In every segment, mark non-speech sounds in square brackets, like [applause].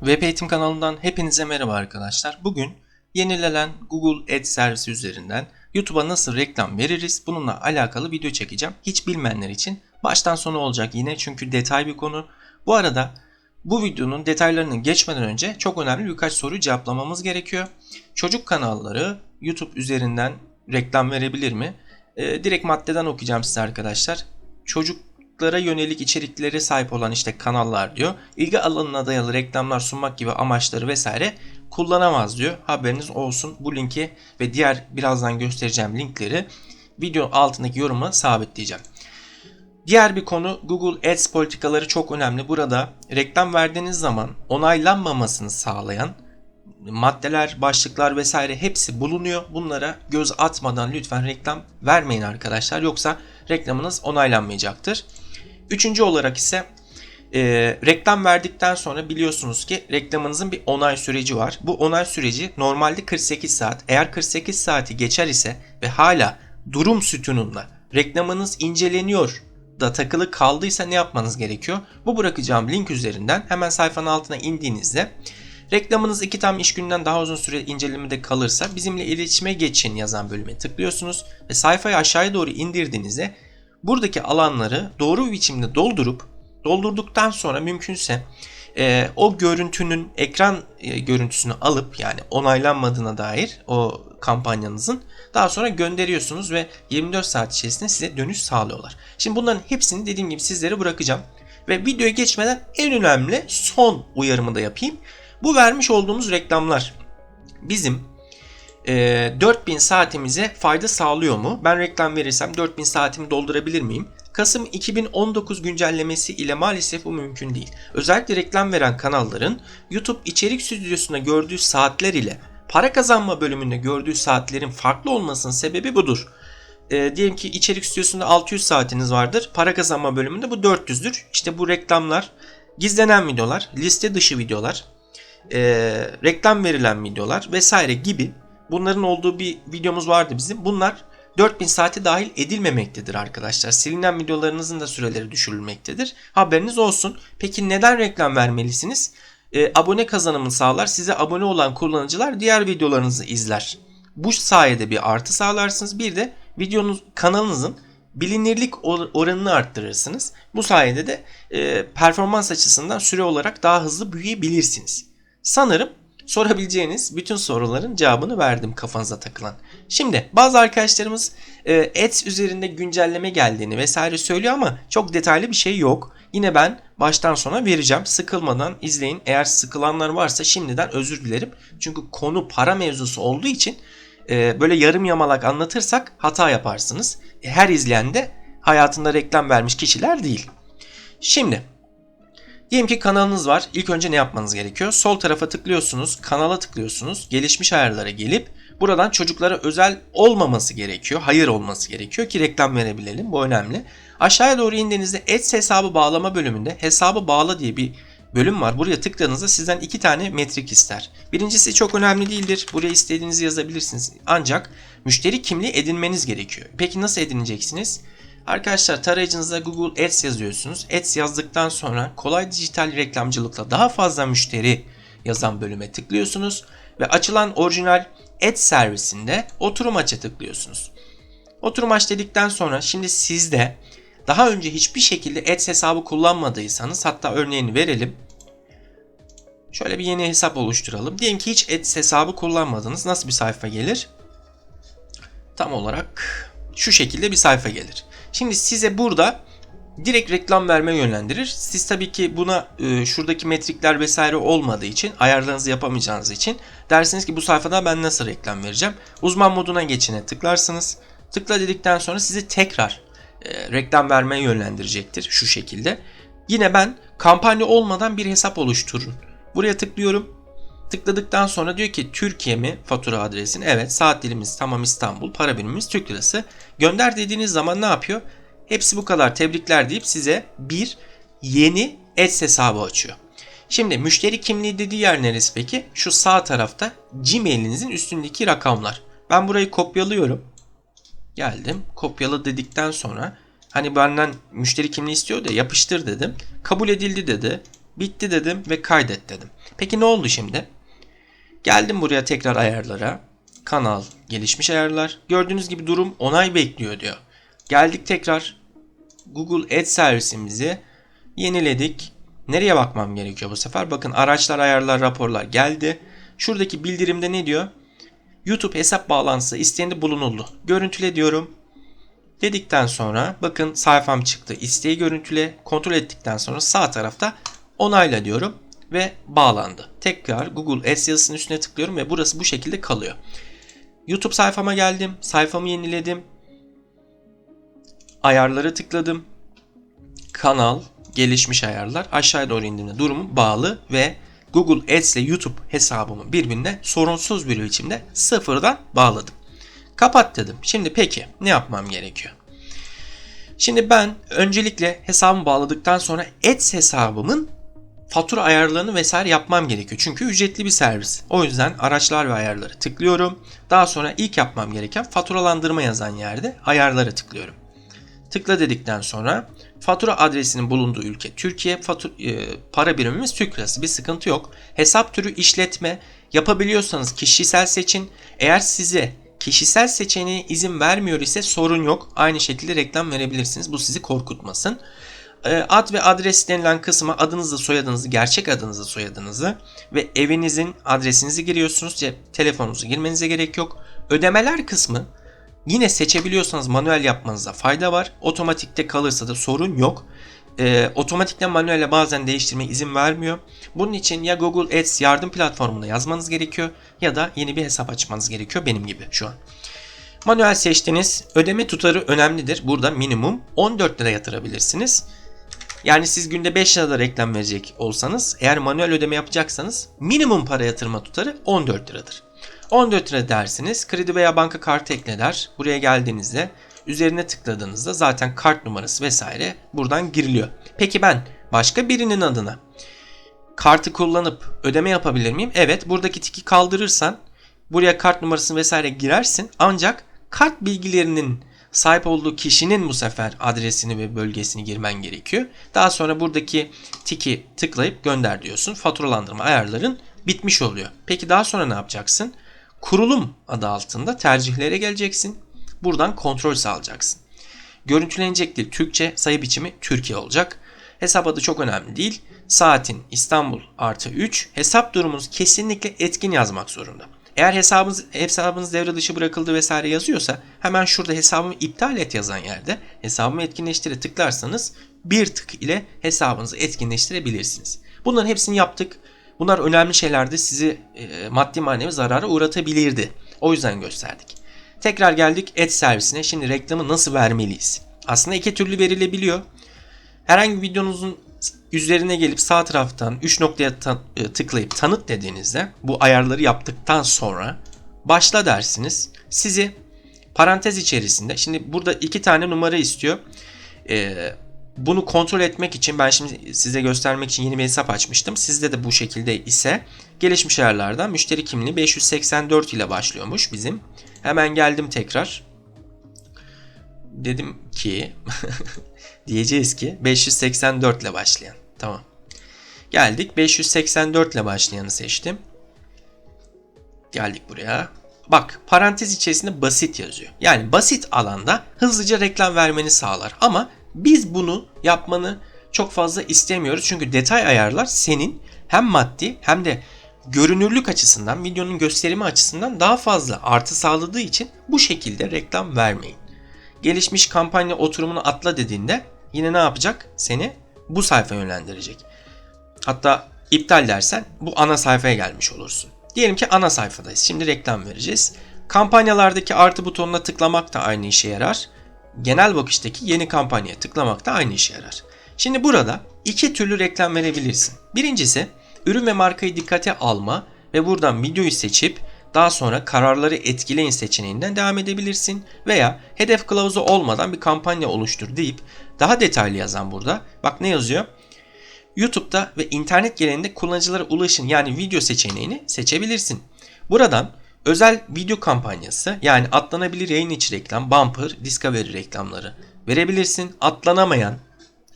Web Eğitim kanalından hepinize merhaba arkadaşlar. Bugün yenilenen Google Ads servisi üzerinden YouTube'a nasıl reklam veririz bununla alakalı video çekeceğim. Hiç bilmeyenler için baştan sona olacak yine çünkü detay bir konu. Bu arada bu videonun detaylarını geçmeden önce çok önemli birkaç soru cevaplamamız gerekiyor. Çocuk kanalları YouTube üzerinden reklam verebilir mi? Ee, direkt maddeden okuyacağım size arkadaşlar. Çocuklara yönelik içeriklere sahip olan işte kanallar diyor. İlgi alanına dayalı reklamlar sunmak gibi amaçları vesaire kullanamaz diyor. Haberiniz olsun. Bu linki ve diğer birazdan göstereceğim linkleri video altındaki yoruma sabitleyeceğim. Diğer bir konu Google Ads politikaları çok önemli. Burada reklam verdiğiniz zaman onaylanmamasını sağlayan maddeler, başlıklar vesaire hepsi bulunuyor. Bunlara göz atmadan lütfen reklam vermeyin arkadaşlar. Yoksa reklamınız onaylanmayacaktır. Üçüncü olarak ise e, reklam verdikten sonra biliyorsunuz ki reklamınızın bir onay süreci var. Bu onay süreci normalde 48 saat. Eğer 48 saati geçer ise ve hala durum sütununda reklamınız inceleniyor da takılı kaldıysa ne yapmanız gerekiyor? Bu bırakacağım link üzerinden hemen sayfanın altına indiğinizde reklamınız iki tam iş günden daha uzun süre incelemede kalırsa bizimle iletişime geçin yazan bölüme tıklıyorsunuz ve sayfayı aşağıya doğru indirdiğinizde buradaki alanları doğru bir biçimde doldurup doldurduktan sonra mümkünse e, o görüntünün ekran e, görüntüsünü alıp yani onaylanmadığına dair o kampanyanızın daha sonra gönderiyorsunuz ve 24 saat içerisinde size dönüş sağlıyorlar. Şimdi bunların hepsini dediğim gibi sizlere bırakacağım. Ve videoya geçmeden en önemli son uyarımı da yapayım. Bu vermiş olduğumuz reklamlar bizim e, 4000 saatimize fayda sağlıyor mu? Ben reklam verirsem 4000 saatimi doldurabilir miyim? Kasım 2019 güncellemesi ile maalesef bu mümkün değil. Özellikle reklam veren kanalların YouTube içerik stüdyosunda gördüğü saatler ile para kazanma bölümünde gördüğü saatlerin farklı olmasının sebebi budur. E, diyelim ki içerik stüdyosunda 600 saatiniz vardır. Para kazanma bölümünde bu 400'dür. İşte bu reklamlar, gizlenen videolar, liste dışı videolar, e, reklam verilen videolar vesaire gibi bunların olduğu bir videomuz vardı bizim. Bunlar 4000 saate dahil edilmemektedir arkadaşlar. Silinen videolarınızın da süreleri düşürülmektedir. Haberiniz olsun. Peki neden reklam vermelisiniz? E, abone kazanımını sağlar. Size abone olan kullanıcılar diğer videolarınızı izler. Bu sayede bir artı sağlarsınız. Bir de videonuz kanalınızın bilinirlik oranını arttırırsınız. Bu sayede de e, performans açısından süre olarak daha hızlı büyüyebilirsiniz. Sanırım sorabileceğiniz bütün soruların cevabını verdim kafanıza takılan. Şimdi bazı arkadaşlarımız e, Ads üzerinde güncelleme geldiğini vesaire söylüyor ama çok detaylı bir şey yok. Yine ben baştan sona vereceğim. Sıkılmadan izleyin. Eğer sıkılanlar varsa şimdiden özür dilerim. Çünkü konu para mevzusu olduğu için e, böyle yarım yamalak anlatırsak hata yaparsınız. E, her izleyen de hayatında reklam vermiş kişiler değil. Şimdi Diyelim ki kanalınız var. İlk önce ne yapmanız gerekiyor? Sol tarafa tıklıyorsunuz, kanala tıklıyorsunuz, gelişmiş ayarlara gelip buradan çocuklara özel olmaması gerekiyor. Hayır olması gerekiyor ki reklam verebilelim. Bu önemli. Aşağıya doğru indiğinizde Ads hesabı bağlama bölümünde hesabı bağla diye bir bölüm var. Buraya tıkladığınızda sizden iki tane metrik ister. Birincisi çok önemli değildir. Buraya istediğinizi yazabilirsiniz. Ancak müşteri kimliği edinmeniz gerekiyor. Peki nasıl edineceksiniz? Arkadaşlar tarayıcınıza Google Ads yazıyorsunuz. Ads yazdıktan sonra kolay dijital reklamcılıkla daha fazla müşteri yazan bölüme tıklıyorsunuz ve açılan orijinal Ads servisinde oturum aç'a tıklıyorsunuz. Oturum aç dedikten sonra şimdi sizde daha önce hiçbir şekilde Ads hesabı kullanmadıysanız hatta örneğini verelim. Şöyle bir yeni hesap oluşturalım. Diyelim ki hiç Ads hesabı kullanmadınız. Nasıl bir sayfa gelir? Tam olarak şu şekilde bir sayfa gelir. Şimdi size burada direkt reklam verme yönlendirir. Siz tabii ki buna e, şuradaki metrikler vesaire olmadığı için ayarlarınızı yapamayacağınız için dersiniz ki bu sayfada ben nasıl reklam vereceğim? Uzman moduna geçine tıklarsınız. Tıkla dedikten sonra sizi tekrar e, reklam vermeye yönlendirecektir şu şekilde. Yine ben kampanya olmadan bir hesap oluşturun. Buraya tıklıyorum. Tıkladıktan sonra diyor ki Türkiye mi fatura adresini? Evet saat dilimiz tamam İstanbul para birimimiz Türk lirası. Gönder dediğiniz zaman ne yapıyor? Hepsi bu kadar tebrikler deyip size bir yeni Ads hesabı açıyor. Şimdi müşteri kimliği dediği yer neresi peki? Şu sağ tarafta Gmail'inizin üstündeki rakamlar. Ben burayı kopyalıyorum. Geldim. Kopyala dedikten sonra hani benden müşteri kimliği istiyor da yapıştır dedim. Kabul edildi dedi. Bitti dedim ve kaydet dedim. Peki ne oldu şimdi? Geldim buraya tekrar ayarlara. Kanal, gelişmiş ayarlar. Gördüğünüz gibi durum onay bekliyor diyor. Geldik tekrar Google Ads servisimizi yeniledik. Nereye bakmam gerekiyor bu sefer? Bakın araçlar, ayarlar, raporlar geldi. Şuradaki bildirimde ne diyor? YouTube hesap bağlantısı isteğinde bulunuldu. Görüntüle diyorum. Dedikten sonra bakın sayfam çıktı. İsteği görüntüle kontrol ettikten sonra sağ tarafta onayla diyorum ve bağlandı. Tekrar Google Ads yazısının üstüne tıklıyorum ve burası bu şekilde kalıyor. YouTube sayfama geldim. Sayfamı yeniledim. Ayarları tıkladım. Kanal, gelişmiş ayarlar. Aşağıya doğru indiğimde durumu bağlı ve Google Ads ile YouTube hesabımı birbirine sorunsuz bir biçimde sıfırdan bağladım. Kapat dedim. Şimdi peki ne yapmam gerekiyor? Şimdi ben öncelikle hesabımı bağladıktan sonra Ads hesabımın fatura ayarlarını vesaire yapmam gerekiyor. Çünkü ücretli bir servis. O yüzden araçlar ve ayarları tıklıyorum. Daha sonra ilk yapmam gereken faturalandırma yazan yerde ayarları tıklıyorum. Tıkla dedikten sonra fatura adresinin bulunduğu ülke Türkiye, fatura, e, para birimimiz Türk lirası bir sıkıntı yok. Hesap türü işletme yapabiliyorsanız kişisel seçin. Eğer size kişisel seçeneğe izin vermiyor ise sorun yok. Aynı şekilde reklam verebilirsiniz. Bu sizi korkutmasın. E, ad ve adres denilen kısma adınızı, soyadınızı, gerçek adınızı, soyadınızı ve evinizin adresinizi giriyorsunuz. Cep telefonunuzu girmenize gerek yok. Ödemeler kısmı Yine seçebiliyorsanız manuel yapmanıza fayda var. Otomatikte kalırsa da sorun yok. Ee, otomatikten manuelle bazen değiştirme izin vermiyor. Bunun için ya Google Ads yardım platformuna yazmanız gerekiyor ya da yeni bir hesap açmanız gerekiyor benim gibi şu an. Manuel seçtiniz. Ödeme tutarı önemlidir. Burada minimum 14 lira yatırabilirsiniz. Yani siz günde 5 lirada reklam verecek olsanız eğer manuel ödeme yapacaksanız minimum para yatırma tutarı 14 liradır. 14 lira dersiniz. Kredi veya banka kartı ekleler. Buraya geldiğinizde üzerine tıkladığınızda zaten kart numarası vesaire buradan giriliyor. Peki ben başka birinin adına kartı kullanıp ödeme yapabilir miyim? Evet buradaki tiki kaldırırsan buraya kart numarasını vesaire girersin ancak kart bilgilerinin sahip olduğu kişinin bu sefer adresini ve bölgesini girmen gerekiyor. Daha sonra buradaki tiki tıklayıp gönder diyorsun. Faturalandırma ayarların bitmiş oluyor. Peki daha sonra ne yapacaksın? Kurulum adı altında tercihlere geleceksin. Buradan kontrol sağlayacaksın. Görüntülenecek dil Türkçe, sayı biçimi Türkiye olacak. Hesap adı çok önemli değil. Saatin İstanbul artı 3. Hesap durumunuz kesinlikle etkin yazmak zorunda. Eğer hesabınız, hesabınız devre dışı bırakıldı vesaire yazıyorsa hemen şurada hesabımı iptal et yazan yerde hesabımı etkinleştire tıklarsanız bir tık ile hesabınızı etkinleştirebilirsiniz. Bunların hepsini yaptık. Bunlar önemli şeylerdi. Sizi e, maddi manevi zarara uğratabilirdi. O yüzden gösterdik. Tekrar geldik et servisine. Şimdi reklamı nasıl vermeliyiz? Aslında iki türlü verilebiliyor. Herhangi bir videonuzun üzerine gelip sağ taraftan 3 noktaya ta- e, tıklayıp tanıt dediğinizde bu ayarları yaptıktan sonra başla dersiniz. Sizi parantez içerisinde şimdi burada iki tane numara istiyor. Ee, bunu kontrol etmek için ben şimdi size göstermek için yeni bir hesap açmıştım. Sizde de bu şekilde ise gelişmiş ayarlardan müşteri kimliği 584 ile başlıyormuş bizim. Hemen geldim tekrar. Dedim ki [laughs] diyeceğiz ki 584 ile başlayan. Tamam. Geldik 584 ile başlayanı seçtim. Geldik buraya. Bak parantez içerisinde basit yazıyor. Yani basit alanda hızlıca reklam vermeni sağlar. Ama biz bunu yapmanı çok fazla istemiyoruz. Çünkü detay ayarlar senin hem maddi hem de görünürlük açısından, videonun gösterimi açısından daha fazla artı sağladığı için bu şekilde reklam vermeyin. Gelişmiş kampanya oturumunu atla dediğinde yine ne yapacak? Seni bu sayfaya yönlendirecek. Hatta iptal dersen bu ana sayfaya gelmiş olursun. Diyelim ki ana sayfadayız. Şimdi reklam vereceğiz. Kampanyalardaki artı butonuna tıklamak da aynı işe yarar genel bakıştaki yeni kampanyaya tıklamak da aynı işe yarar. Şimdi burada iki türlü reklam verebilirsin. Birincisi ürün ve markayı dikkate alma ve buradan videoyu seçip daha sonra kararları etkileyin seçeneğinden devam edebilirsin. Veya hedef kılavuzu olmadan bir kampanya oluştur deyip daha detaylı yazan burada. Bak ne yazıyor? YouTube'da ve internet genelinde kullanıcılara ulaşın yani video seçeneğini seçebilirsin. Buradan Özel video kampanyası yani atlanabilir yayın içi reklam, bumper, discovery reklamları verebilirsin. Atlanamayan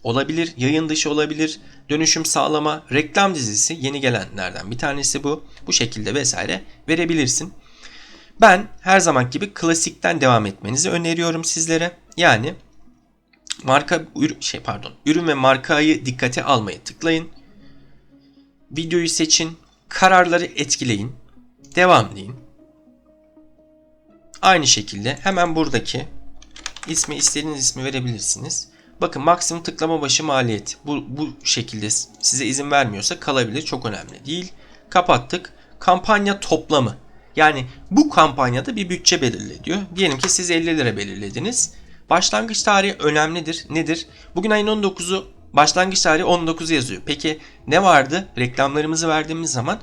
olabilir, yayın dışı olabilir, dönüşüm sağlama, reklam dizisi yeni gelenlerden bir tanesi bu. Bu şekilde vesaire verebilirsin. Ben her zaman gibi klasikten devam etmenizi öneriyorum sizlere. Yani marka şey pardon, ürün ve markayı dikkate almayı tıklayın. Videoyu seçin, kararları etkileyin. Devam deyin. Aynı şekilde hemen buradaki ismi istediğiniz ismi verebilirsiniz. Bakın maksimum tıklama başı maliyet. Bu, bu şekilde size izin vermiyorsa kalabilir. Çok önemli değil. Kapattık. Kampanya toplamı. Yani bu kampanyada bir bütçe belirle Diyelim ki siz 50 lira belirlediniz. Başlangıç tarihi önemlidir. Nedir? Bugün ayın 19'u başlangıç tarihi 19 yazıyor. Peki ne vardı? Reklamlarımızı verdiğimiz zaman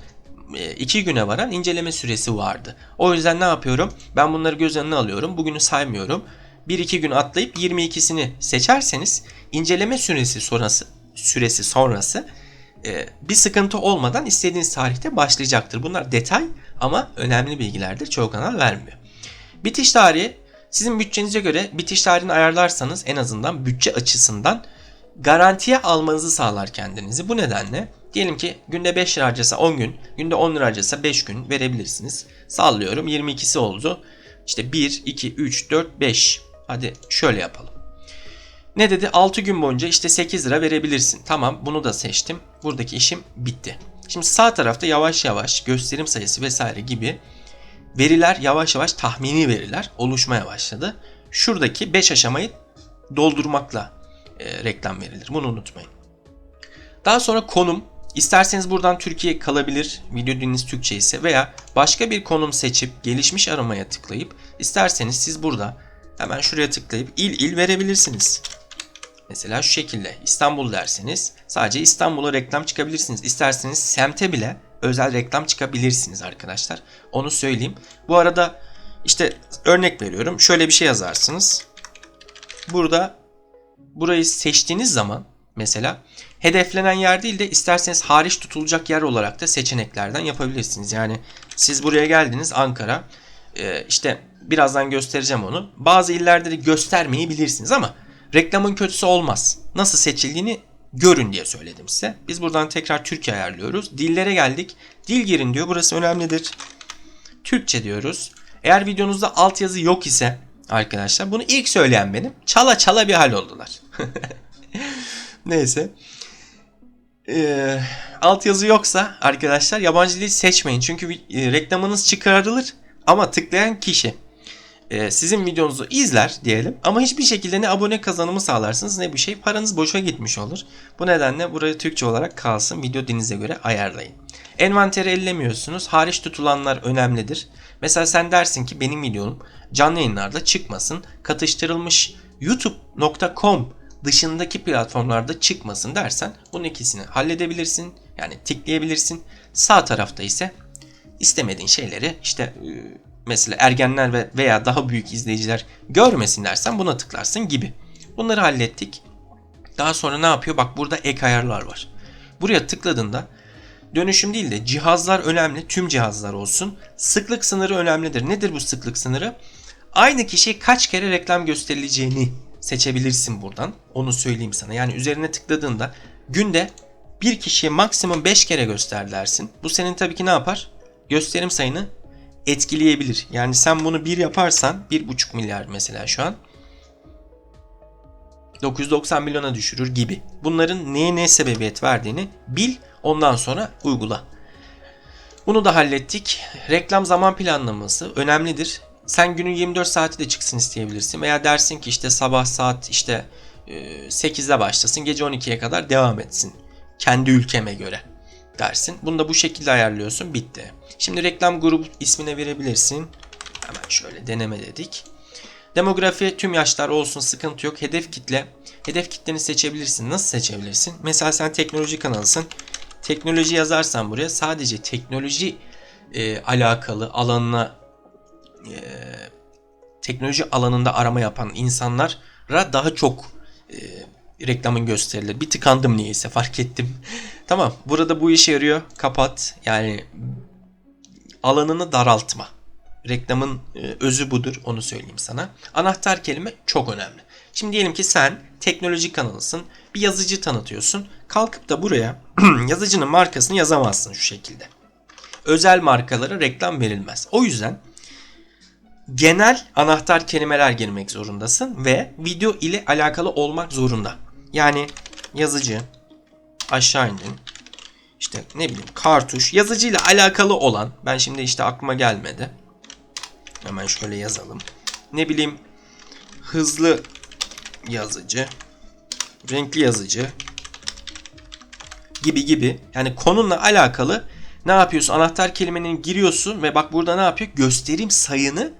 2 e, güne varan inceleme süresi vardı. O yüzden ne yapıyorum? Ben bunları göz önüne alıyorum. Bugünü saymıyorum. 1-2 gün atlayıp 22'sini seçerseniz inceleme süresi sonrası süresi sonrası e, bir sıkıntı olmadan istediğiniz tarihte başlayacaktır. Bunlar detay ama önemli bilgilerdir. Çoğu kanal vermiyor. Bitiş tarihi sizin bütçenize göre bitiş tarihini ayarlarsanız en azından bütçe açısından garantiye almanızı sağlar kendinizi. Bu nedenle diyelim ki günde 5 lira harcasa 10 gün, günde 10 lira harcasa 5 gün verebilirsiniz. Sallıyorum 22'si oldu. İşte 1, 2, 3, 4, 5. Hadi şöyle yapalım. Ne dedi? 6 gün boyunca işte 8 lira verebilirsin. Tamam bunu da seçtim. Buradaki işim bitti. Şimdi sağ tarafta yavaş yavaş gösterim sayısı vesaire gibi veriler yavaş yavaş tahmini veriler oluşmaya başladı. Şuradaki 5 aşamayı doldurmakla e, reklam verilir. Bunu unutmayın. Daha sonra konum. İsterseniz buradan Türkiye kalabilir video diliniz Türkçe ise veya başka bir konum seçip gelişmiş aramaya tıklayıp isterseniz siz burada hemen şuraya tıklayıp il il verebilirsiniz. Mesela şu şekilde İstanbul derseniz sadece İstanbul'a reklam çıkabilirsiniz. İsterseniz semte bile özel reklam çıkabilirsiniz arkadaşlar. Onu söyleyeyim. Bu arada işte örnek veriyorum. Şöyle bir şey yazarsınız. Burada burayı seçtiğiniz zaman mesela hedeflenen yer değil de isterseniz hariç tutulacak yer olarak da seçeneklerden yapabilirsiniz. Yani siz buraya geldiniz Ankara. Ee, işte birazdan göstereceğim onu. Bazı illerde de göstermeyi bilirsiniz ama reklamın kötüsü olmaz. Nasıl seçildiğini görün diye söyledim size. Biz buradan tekrar Türkiye ayarlıyoruz. Dillere geldik. Dil girin diyor. Burası önemlidir. Türkçe diyoruz. Eğer videonuzda altyazı yok ise arkadaşlar bunu ilk söyleyen benim. Çala çala bir hal oldular. [laughs] Neyse. Ee, altyazı yoksa arkadaşlar yabancı dil seçmeyin. Çünkü e, reklamınız çıkarılır ama tıklayan kişi e, sizin videonuzu izler diyelim ama hiçbir şekilde ne abone kazanımı sağlarsınız ne bir şey paranız boşa gitmiş olur. Bu nedenle burayı Türkçe olarak kalsın video dilinize göre ayarlayın. Envanteri ellemiyorsunuz. Hariç tutulanlar önemlidir. Mesela sen dersin ki benim videom canlı yayınlarda çıkmasın. Katıştırılmış youtube.com dışındaki platformlarda çıkmasın dersen bunun ikisini halledebilirsin. Yani tıklayabilirsin. Sağ tarafta ise istemediğin şeyleri işte e, mesela ergenler ve veya daha büyük izleyiciler görmesin dersen buna tıklarsın gibi. Bunları hallettik. Daha sonra ne yapıyor? Bak burada ek ayarlar var. Buraya tıkladığında dönüşüm değil de cihazlar önemli. Tüm cihazlar olsun. Sıklık sınırı önemlidir. Nedir bu sıklık sınırı? Aynı kişi kaç kere reklam gösterileceğini seçebilirsin buradan. Onu söyleyeyim sana. Yani üzerine tıkladığında günde bir kişiye maksimum 5 kere göster dersin. Bu senin tabii ki ne yapar? Gösterim sayını etkileyebilir. Yani sen bunu bir yaparsan 1,5 milyar mesela şu an 990 milyona düşürür gibi. Bunların neye ne sebebiyet verdiğini bil ondan sonra uygula. Bunu da hallettik. Reklam zaman planlaması önemlidir. Sen günün 24 saati de çıksın isteyebilirsin. Veya dersin ki işte sabah saat işte 8'de e, başlasın gece 12'ye kadar devam etsin. Kendi ülkeme göre dersin. Bunu da bu şekilde ayarlıyorsun. Bitti. Şimdi reklam grubu ismine verebilirsin. Hemen şöyle deneme dedik. Demografi tüm yaşlar olsun sıkıntı yok. Hedef kitle. Hedef kitleni seçebilirsin. Nasıl seçebilirsin? Mesela sen teknoloji kanalısın. Teknoloji yazarsan buraya sadece teknoloji e, alakalı alanına e, teknoloji alanında arama yapan insanlara daha çok e, reklamın gösterilir. Bir tıkandım niyeyse fark ettim. Tamam burada bu işe yarıyor. Kapat. Yani alanını daraltma. Reklamın e, özü budur onu söyleyeyim sana. Anahtar kelime çok önemli. Şimdi diyelim ki sen teknoloji kanalısın. Bir yazıcı tanıtıyorsun. Kalkıp da buraya [clears throat] yazıcının markasını yazamazsın şu şekilde. Özel markalara reklam verilmez. O yüzden genel anahtar kelimeler girmek zorundasın ve video ile alakalı olmak zorunda. Yani yazıcı aşağı indin. İşte ne bileyim kartuş yazıcı ile alakalı olan ben şimdi işte aklıma gelmedi. Hemen şöyle yazalım. Ne bileyim hızlı yazıcı, renkli yazıcı gibi gibi. Yani konunla alakalı ne yapıyorsun? Anahtar kelimenin giriyorsun ve bak burada ne yapıyor? Gösterim sayını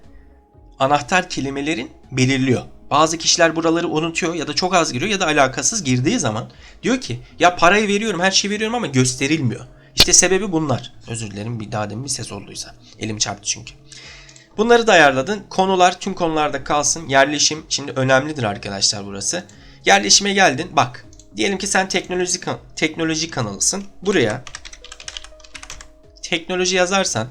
anahtar kelimelerin belirliyor. Bazı kişiler buraları unutuyor ya da çok az giriyor ya da alakasız girdiği zaman diyor ki ya parayı veriyorum her şeyi veriyorum ama gösterilmiyor. İşte sebebi bunlar. Özür dilerim bir daha demin bir ses olduysa. Elim çarptı çünkü. Bunları da ayarladın. Konular tüm konularda kalsın. Yerleşim şimdi önemlidir arkadaşlar burası. Yerleşime geldin. Bak. Diyelim ki sen teknoloji teknoloji kanalısın. Buraya teknoloji yazarsan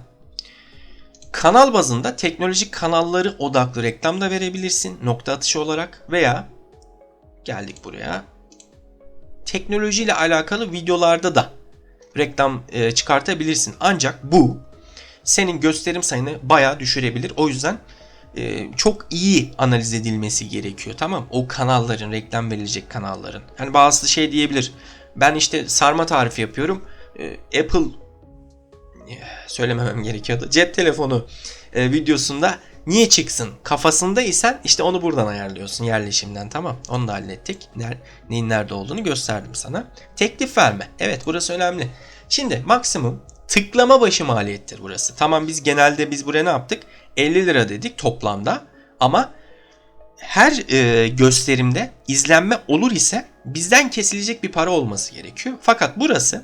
kanal bazında teknoloji kanalları odaklı reklam da verebilirsin nokta atışı olarak veya geldik buraya teknoloji ile alakalı videolarda da reklam e, çıkartabilirsin. Ancak bu senin gösterim sayını bayağı düşürebilir. O yüzden e, çok iyi analiz edilmesi gerekiyor. Tamam O kanalların, reklam verilecek kanalların. Hani bazı şey diyebilir. Ben işte sarma tarifi yapıyorum. E, Apple söylememem gerekiyordu. Cep telefonu e, videosunda niye çıksın kafasında isen işte onu buradan ayarlıyorsun yerleşimden tamam onu da hallettik. Ner, neyin nerede olduğunu gösterdim sana. Teklif verme evet burası önemli. Şimdi maksimum tıklama başı maliyettir burası. Tamam biz genelde biz buraya ne yaptık? 50 lira dedik toplamda ama her e, gösterimde izlenme olur ise bizden kesilecek bir para olması gerekiyor. Fakat burası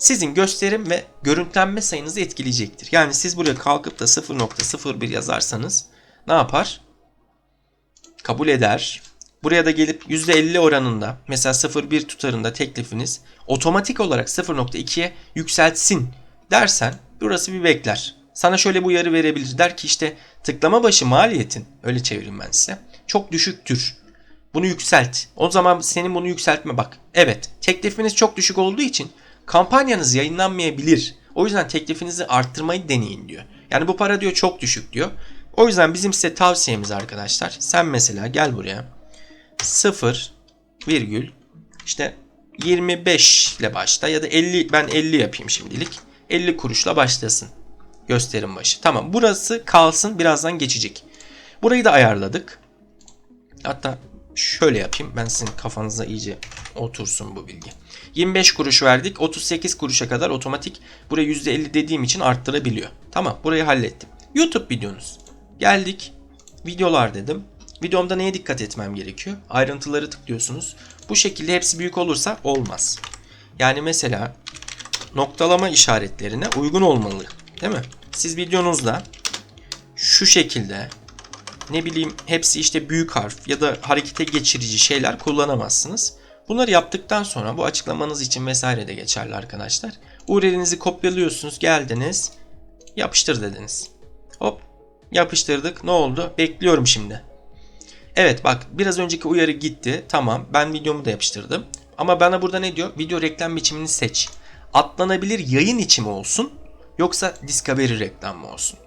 sizin gösterim ve görüntülenme sayınızı etkileyecektir. Yani siz buraya kalkıp da 0.01 yazarsanız ne yapar? Kabul eder. Buraya da gelip %50 oranında mesela 0.1 tutarında teklifiniz otomatik olarak 0.2'ye yükseltsin dersen burası bir bekler. Sana şöyle bir uyarı verebilir. Der ki işte tıklama başı maliyetin öyle çevireyim ben size. Çok düşüktür. Bunu yükselt. O zaman senin bunu yükseltme bak. Evet teklifiniz çok düşük olduğu için kampanyanız yayınlanmayabilir. O yüzden teklifinizi arttırmayı deneyin diyor. Yani bu para diyor çok düşük diyor. O yüzden bizim size tavsiyemiz arkadaşlar. Sen mesela gel buraya. 0 virgül işte 25 ile başla ya da 50 ben 50 yapayım şimdilik. 50 kuruşla başlasın. Gösterim başı. Tamam burası kalsın birazdan geçecek. Burayı da ayarladık. Hatta şöyle yapayım ben sizin kafanıza iyice otursun bu bilgi. 25 kuruş verdik 38 kuruşa kadar otomatik buraya %50 dediğim için arttırabiliyor. Tamam burayı hallettim. YouTube videonuz. Geldik videolar dedim. Videomda neye dikkat etmem gerekiyor? Ayrıntıları tıklıyorsunuz. Bu şekilde hepsi büyük olursa olmaz. Yani mesela noktalama işaretlerine uygun olmalı. Değil mi? Siz videonuzda şu şekilde ne bileyim hepsi işte büyük harf ya da harekete geçirici şeyler kullanamazsınız. Bunları yaptıktan sonra bu açıklamanız için vesaire de geçerli arkadaşlar. URL'inizi kopyalıyorsunuz geldiniz yapıştır dediniz. Hop yapıştırdık ne oldu bekliyorum şimdi. Evet bak biraz önceki uyarı gitti tamam ben videomu da yapıştırdım. Ama bana burada ne diyor? Video reklam biçimini seç. Atlanabilir yayın içi olsun yoksa Discovery reklam mı olsun?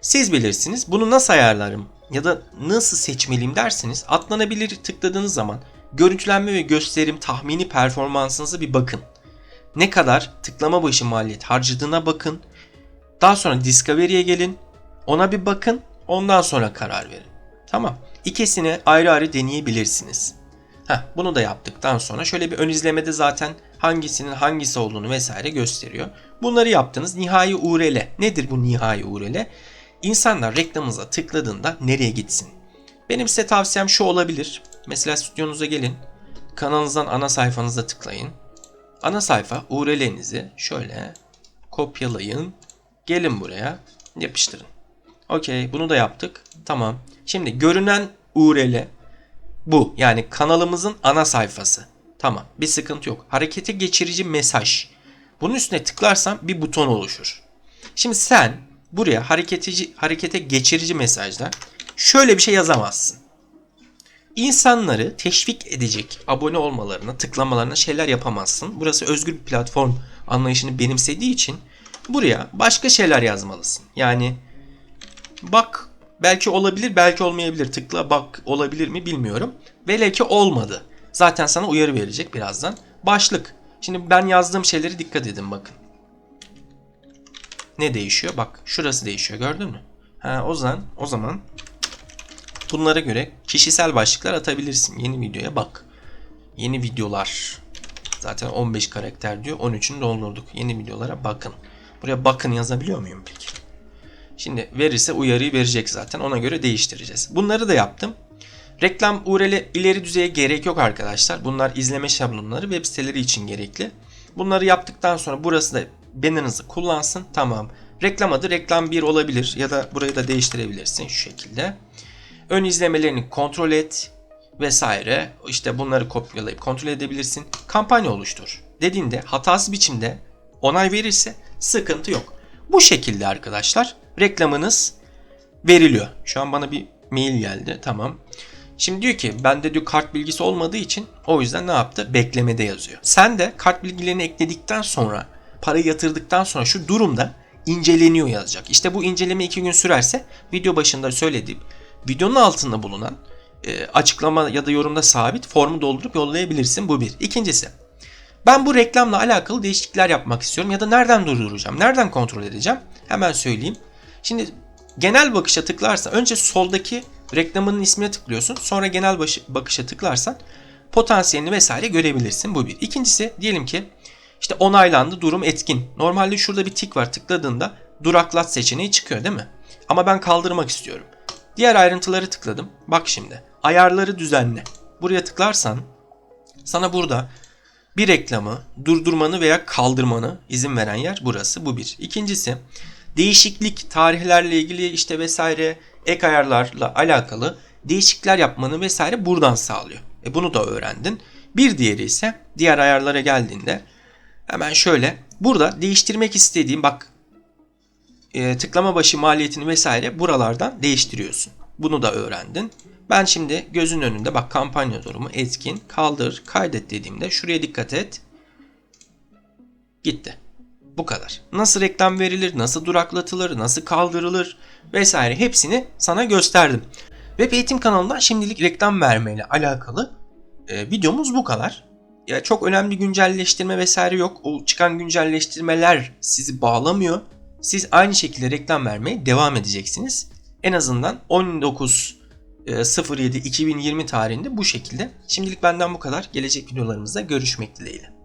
Siz bilirsiniz. Bunu nasıl ayarlarım ya da nasıl seçmeliyim derseniz atlanabilir tıkladığınız zaman görüntülenme ve gösterim tahmini performansınıza bir bakın. Ne kadar tıklama başı maliyet harcadığına bakın. Daha sonra Discovery'e gelin. Ona bir bakın. Ondan sonra karar verin. Tamam. İkisini ayrı ayrı deneyebilirsiniz. Heh, bunu da yaptıktan sonra şöyle bir ön izlemede zaten hangisinin hangisi olduğunu vesaire gösteriyor. Bunları yaptınız. Nihai URL. Nedir bu nihai URL? İnsanlar reklamınıza tıkladığında nereye gitsin? Benim size tavsiyem şu olabilir. Mesela stüdyonuza gelin. Kanalınızdan ana sayfanıza tıklayın. Ana sayfa URL'nizi şöyle kopyalayın. Gelin buraya yapıştırın. Okey bunu da yaptık. Tamam. Şimdi görünen URL bu. Yani kanalımızın ana sayfası. Tamam bir sıkıntı yok. Harekete geçirici mesaj. Bunun üstüne tıklarsam bir buton oluşur. Şimdi sen buraya hareketici, harekete geçirici mesajlar şöyle bir şey yazamazsın. İnsanları teşvik edecek abone olmalarına, tıklamalarına şeyler yapamazsın. Burası özgür bir platform anlayışını benimsediği için buraya başka şeyler yazmalısın. Yani bak belki olabilir, belki olmayabilir. Tıkla bak olabilir mi bilmiyorum. Vele ki olmadı. Zaten sana uyarı verecek birazdan. Başlık. Şimdi ben yazdığım şeyleri dikkat edin bakın. Ne değişiyor? Bak şurası değişiyor gördün mü? Ha, o zaman o zaman bunlara göre kişisel başlıklar atabilirsin. Yeni videoya bak. Yeni videolar. Zaten 15 karakter diyor. 13'ünü doldurduk. Yeni videolara bakın. Buraya bakın yazabiliyor muyum peki? Şimdi verirse uyarıyı verecek zaten. Ona göre değiştireceğiz. Bunları da yaptım. Reklam URL'i ileri düzeye gerek yok arkadaşlar. Bunlar izleme şablonları web siteleri için gerekli. Bunları yaptıktan sonra burası da banner'ınızı kullansın. Tamam. Reklam adı reklam 1 olabilir ya da burayı da değiştirebilirsin şu şekilde. Ön izlemelerini kontrol et vesaire. İşte bunları kopyalayıp kontrol edebilirsin. Kampanya oluştur. Dediğinde hatasız biçimde onay verirse sıkıntı yok. Bu şekilde arkadaşlar reklamınız veriliyor. Şu an bana bir mail geldi. Tamam. Şimdi diyor ki bende diyor kart bilgisi olmadığı için o yüzden ne yaptı? Beklemede yazıyor. Sen de kart bilgilerini ekledikten sonra parayı yatırdıktan sonra şu durumda inceleniyor yazacak. İşte bu inceleme 2 gün sürerse video başında söylediğim videonun altında bulunan e, açıklama ya da yorumda sabit formu doldurup yollayabilirsin. Bu bir. İkincisi ben bu reklamla alakalı değişiklikler yapmak istiyorum ya da nereden durduracağım? Nereden kontrol edeceğim? Hemen söyleyeyim. Şimdi genel bakışa tıklarsa önce soldaki reklamının ismine tıklıyorsun. Sonra genel bakışa tıklarsan potansiyelini vesaire görebilirsin. Bu bir. İkincisi diyelim ki işte onaylandı durum etkin. Normalde şurada bir tik var tıkladığında duraklat seçeneği çıkıyor değil mi? Ama ben kaldırmak istiyorum. Diğer ayrıntıları tıkladım. Bak şimdi ayarları düzenle. Buraya tıklarsan sana burada bir reklamı durdurmanı veya kaldırmanı izin veren yer burası. Bu bir. İkincisi değişiklik tarihlerle ilgili işte vesaire ek ayarlarla alakalı değişiklikler yapmanı vesaire buradan sağlıyor. E bunu da öğrendin. Bir diğeri ise diğer ayarlara geldiğinde hemen şöyle burada değiştirmek istediğim bak e, tıklama başı maliyetini vesaire buralardan değiştiriyorsun. Bunu da öğrendin. Ben şimdi gözün önünde bak kampanya durumu etkin kaldır kaydet dediğimde şuraya dikkat et. Gitti. Bu kadar. Nasıl reklam verilir, nasıl duraklatılır, nasıl kaldırılır vesaire hepsini sana gösterdim. Web eğitim kanalından şimdilik reklam vermeyle alakalı e, videomuz bu kadar. Ya çok önemli güncelleştirme vesaire yok. O çıkan güncelleştirmeler sizi bağlamıyor. Siz aynı şekilde reklam vermeye devam edeceksiniz. En azından 19 07 2020 tarihinde bu şekilde. Şimdilik benden bu kadar. Gelecek videolarımızda görüşmek dileğiyle.